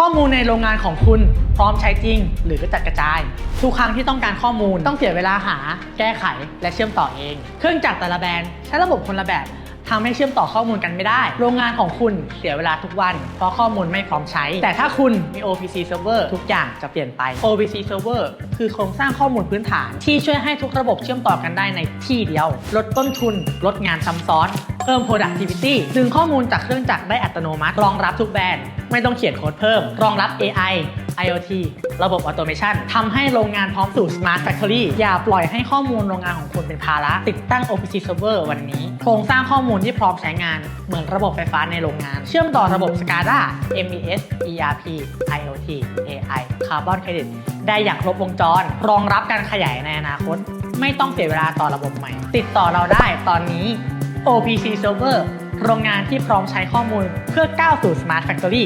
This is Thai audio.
ข้อมูลในโรงงานของคุณพร้อมใช้จริง หรือกระจัดกระจาย ทุกครั้งที่ต้องการข้อมูลต้องเสียเวลาหา แก้ไข และเชื่อมต่อเอง เครื่องจักรแต่ละแบรนด์ใช้ระบบคนละแบบทำให้เชื่อมต่อข้อมูลกันไม่ได้ โรงงานของคุณเสียเวลาทุกวัน เพราะข้อมูลไม่พร้อมใช้ แต่ถ้าคุณมี OPC Server ทุกอย่างจะเปลี่ยนไป OPC Server คือโครงสร้างข้อมูลพื้นฐาน ที่ช่วยให้ทุกระบบเชื่อมต่อกันได้ในที่เดียว ลดต้นทุน ลดงานซ้ำซ้อน เพิ่ม productivity ดึงข้อมูลจากเครื่องจักรได้อัตโนมัติ รองรับทุกแบรนด์ ไม่ต้องเขียนโค้ดเพิ่ม รองรับ AI IoT ระบบ Automation ทำให้โรงงานพร้อมสู่ Smart Factory อย่าปล่อยให้ข้อมูลโรงงานของคุณเป็นภาระ ติดตั้ง OPC Server วันนี้ โครงสร้างข้อมูลที่พร้อมใช้งาน เหมือนระบบไฟฟ้าในโรงงาน เชื่อมต่อระบบ SCADA MES ERP IoT AI Carbon Credit ได้อย่างครบวงจร รองรับการขยายในอนาคต ไม่ต้องเสียเวลาต่อระบบใหม่ ติดต่อเราได้ตอนนี้ OPC Server โรงงานที่พร้อมใช้ข้อมูลเพื่อก้าวสู่ Smart Factory